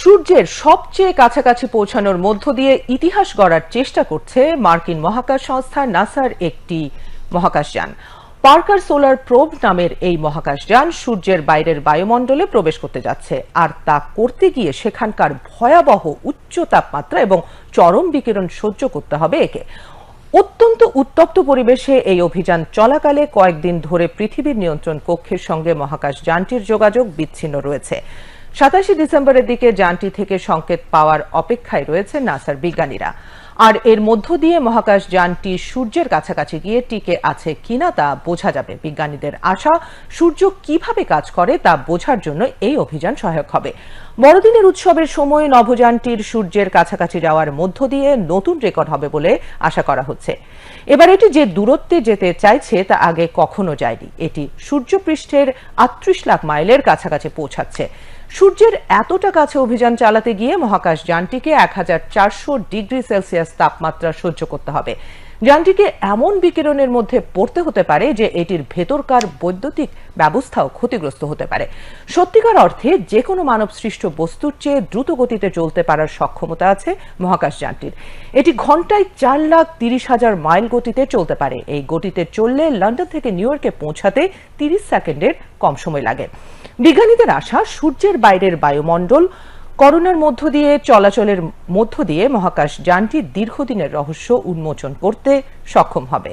সূর্যের সবচেয়ে কাছাকাছি পৌঁছানোর মধ্য দিয়ে ইতিহাস গড়ার চেষ্টা করছে মার্কিন মহাকাশ সংস্থা নাসার একটি মহাকাশযান পার্কার সোলার প্রোব নামের এই মহাকাশযান সূর্যের বাইরের বায়ুমণ্ডলে প্রবেশ করতে যাচ্ছে। আর তা করতে গিয়ে সেখানকার ভয়াবহ উচ্চ তাপমাত্রা এবং চরম বিকিরণ সহ্য করতে হবে একে। অত্যন্ত উত্তপ্ত পরিবেশে এই অভিযান চলাকালে কয়েকদিন ধরে পৃথিবীর নিয়ন্ত্রণ কক্ষের সঙ্গে মহাকাশ যানটির যোগাযোগ বিচ্ছিন্ন রয়েছে। সাতাশে ডিসেম্বরের দিকে যানটি থেকে সংকেত পাওয়ার অপেক্ষায় রয়েছে নাসার বিজ্ঞানীরা। আর এর মধ্য দিয়ে মহাকাশ যানটি সূর্যের কাছাকাছি গিয়ে টিকে আছে কিনা তা বোঝা যাবে। বিজ্ঞানীদের আশা, সূর্য কীভাবে কাজ করে তা বোঝার জন্য এই অভিযান সহায়ক হবে। বড়দিনের উৎসবের সময় নভোযানটির সূর্যের কাছাকাছি যাওয়ার মধ্য দিয়ে নতুন রেকর্ড হবে বলে আশা করা হচ্ছে। এবার এটি যে দূরত্বে যেতে চাইছে তা আগে কখনো যায়নি। এটি সূর্যপৃষ্ঠের আটত্রিশ লাখ মাইলের কাছাকাছি পৌঁছাচ্ছে। সূর্যের এতটা কাছে অভিযান চালাতে গিয়ে মহাকাশ যানটিকে এক হাজার চারশো ডিগ্রি সেলসিয়াস তাপমাত্রা সহ্য করতে হবে। যানটিকে এমন বিকিরণের মধ্যে পড়তে হতে পারে যে এটির ভেতরকার বৈদ্যুতিক ব্যবস্থাও ক্ষতিগ্রস্ত হতে পারে। সত্যিকার অর্থে যে কোনো মানব সৃষ্ট বস্তুর চেয়ে দ্রুত গতিতে চলতে পারার সক্ষমতা আছে মহাকাশ যানটির এটি ঘন্টায় চার লাখ তিরিশ হাজার মাইল গতিতে চলতে পারে। এই গতিতে চললে লন্ডন থেকে নিউ ইয়র্কে পৌঁছাতে তিরিশ সেকেন্ডের কম সময় লাগে। বিজ্ঞানীদের আশা, সূর্যের বাইরের বায়ুমণ্ডল করোনার মধ্য দিয়ে চলাচলের মধ্য দিয়ে মহাকাশ যানটি দীর্ঘদিনের রহস্য উন্মোচন করতে সক্ষম হবে।